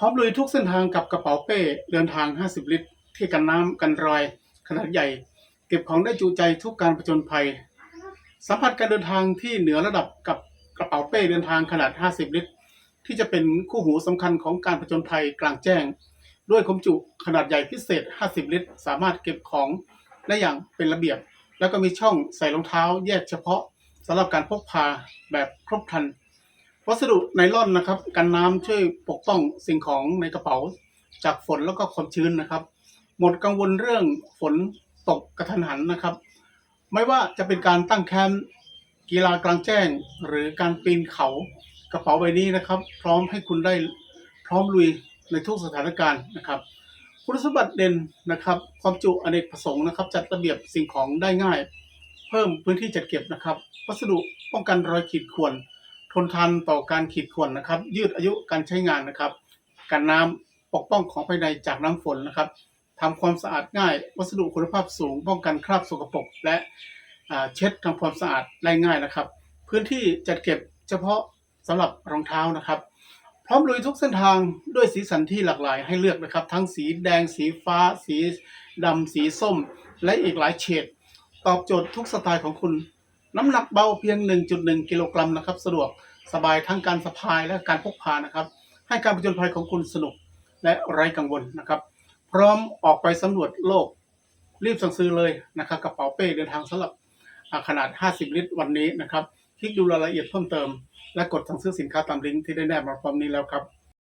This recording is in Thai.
พร้อมลุยทุกเส้นทางกับกระเป๋าเป้เดินทาง 50 ลิตร ที่กันน้ำกันรอย ขนาดใหญ่ เก็บของได้จุใจทุกการผจญภัย สัมผัสการเดินทางที่เหนือระดับกับกระเป๋าเป้เดินทางขนาด 50 ลิตร ที่จะเป็นคู่หูสำคัญของการผจญภัยกลางแจ้ง ด้วยความจุขนาดใหญ่พิเศษ 50 ลิตร สามารถเก็บของได้อย่างเป็นระเบียบ แล้วก็มีช่องใส่รองเท้าแยกเฉพาะสำหรับการพกพาแบบครบครัน วัสดุไนล่อนนะครับกันน้ำช่วยปกป้องสิ่งของในกระเป๋าจากฝนแล้วก็ความชื้นนะครับ หมดกังวลเรื่องฝนตกกระทันหันนะครับ ไม่ว่าจะเป็นการตั้งแคมป์กีฬากลางแจ้ง หรือการปีนเขากระเป๋าใบนี้นะครับ พร้อมให้คุณได้พร้อมลุยในทุกสถานการณ์นะครับคุณสมบัติเด่นนะครับความจุอเนกประสงค์นะครับ จัดระเบียบสิ่งของได้ง่าย เพิ่มพื้นที่จัดเก็บนะครับ วัสดุป้องกันรอยขีดข่วน ทนทานต่อการขีดข่วนนะครับ ยืดอายุการใช้งานนะครับ กันน้ำปกป้องของภายในจากน้ำฝนนะครับทำความสะอาดง่าย วัสดุคุณภาพสูง ป้องกันคราบสกปรกและเช็ดทำความสะอาดได้ง่ายนะครับ พื้นที่จัดเก็บเฉพาะสำหรับรองเท้านะครับ พร้อมลุยทุกเส้นทางด้วยสีสันที่หลากหลายให้เลือกนะครับ ทั้งสีแดงสีฟ้า สีดำสีส้ม และอีกหลายเฉด ตอบโจทย์ทุกสไตล์ของคุณ น้ำหนักเบาเพียง 1.1 กิโลกรัมนะครับ สะดวกสบายทั้งการสะพายและการพกพานะครับ ให้การผจญภัยของคุณสนุกและไร้กังวลนะครับ พร้อมออกไปสำรวจโลก รีบสั่งซื้อเลยนะครับกระเป๋าเป้เดินทางสำหรับขนาด 50 ลิตรวันนี้นะครับ คลิกดูรายละเอียดเพิ่มเติม และกดสั่งซื้อสินค้าตามลิงก์ที่ได้แนบมาพร้อมนี้แล้วครับ